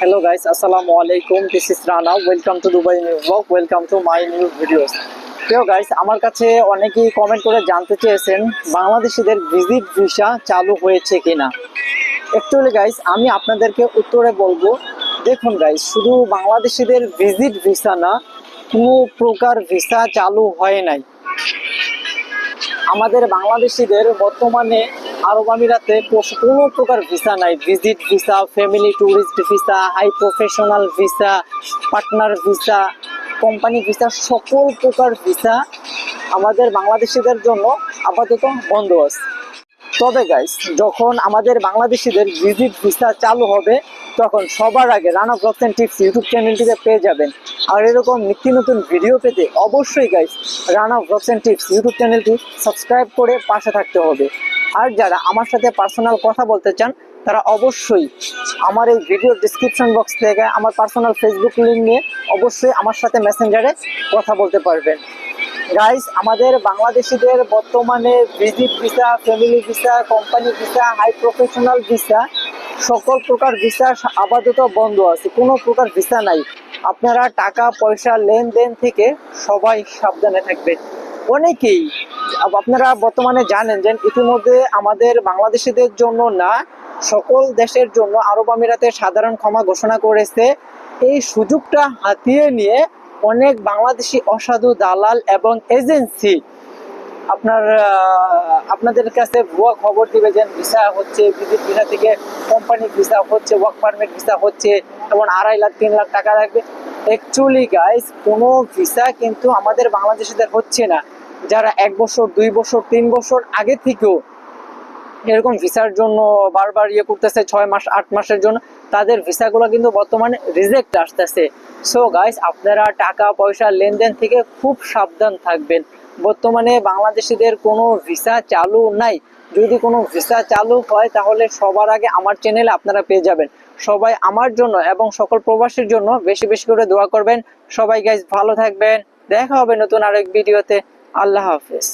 Hello guys আসসালামু আলাইকুম This is Rana. Welcome to Dubai New Vlog. Welcome to my new videos. প্রিয় guys আমার কাছে অনেকেই কমেন্ট করে জানতে চেয়েছেন, বাংলাদেশিদের ভিজিট ভিসা চালু হয়েছে কিনা অ্যাকচুয়ালি গাইস আমি আপনাদেরকে উত্তরে বলব, দেখুন গাইস শুধু বাংলাদেশিদের ভিজিট ভিসা না, কোনো প্রকার ভিসা চালু হয় নাই আমাদের বাংলাদেশিদের বর্তমানে আরব আমিরাতে কোনো প্রকার ভিসা নাই। Visit visa family tourist visa high professional visa partner visa company visa সকল প্রকার ভিসা আমাদের বাংলাদেশিদের জন্য আপাতত বন্ধ আছে। তবে গাইস যখন আমাদের বাংলাদেশিদের ভিজিট ভিসা চালু হবে, তখন সবার আগে Rana blogs and tips YouTube চ্যানেলটিতে পেয়ে যাবেন। আর এরকম নিত্য নতুন ভিডিও পেতে অবশ্যই guys Rana blogs and tips YouTube চ্যানেলটি সাবস্ক্রাইব করে পাশে থাকতে হবে। আর যারা আমার সাথে পার্সোনাল কথা বলতে চান, তারা অবশ্যই আমার এই ভিডিও ডিসক্রিপশন বক্স থেকে আমার পার্সোনাল ফেসবুক লিঙ্ক নিয়ে অবশ্যই আমার সাথে মেসেঞ্জারে কথা বলতে পারবেন। গাইস আমাদের বাংলাদেশিদের বর্তমানে visit visa family visa company visa high professional visa সকল প্রকার ভিসা আপাতত বন্ধ আছে, কোনো প্রকার ভিসা নাই। আপনারা টাকা, পয়সা, লেনদেন থেকে সবাই সাবধানে থাকবেন। অনেকেই আপনারা বর্তমানে জানেন যে ইতিমধ্যে আমাদের বাংলাদেশিদের জন্য না, সকল দেশের জন্য আরব আমিরাতে সাধারণ ক্ষমা ঘোষণা করেছে। এই সুযোগটা হাতিয়ে নিয়ে অনেক বাংলাদেশি অসাধু দালাল এবং এজেন্সি আপনার আপনাদের কাছে ভুয়া খবর দিবে যে ভিসা হচ্ছে ভিজিট ভিসা থেকে কোম্পানি ভিসা হচ্ছে ওয়ার্ক পারমিট ভিসা হচ্ছে, এবং আড়াই লাখ, তিন লাখ টাকা লাগবে। অ্যাকচুয়ালি গাইস কোনো ভিসা কিন্তু আমাদের বাংলাদেশিদের হচ্ছে না। যারা এক বছর, দুই বছর, তিন বছর আগে থেকেও এরকম ভিসার জন্য বারবার ইয়ে করতেছে, ছয় মাস, আট মাসের জন্য, তাদের ভিসাগুলো কিন্তু বর্তমানে রিজেক্ট আসতেছে। সো গাইস আপনারা টাকা, পয়সা, লেনদেন থেকে খুব সাবধান থাকবেন। বর্তমানে বাংলাদেশিদের কোনো ভিসা চালু নাই। যদি কোনো ভিসা চালু হয়, তাহলে সবার আগে আমার চ্যানেলে আপনারা পেয়ে যাবেন। সবাই আমার জন্য এবং সকল প্রবাসীর জন্য বেশি বেশি করে দোয়া করবেন। সবাই গাইস ভালো থাকবেন। দেখা হবে নতুন আরেক ভিডিওতে আল্লাহ হাফেজ।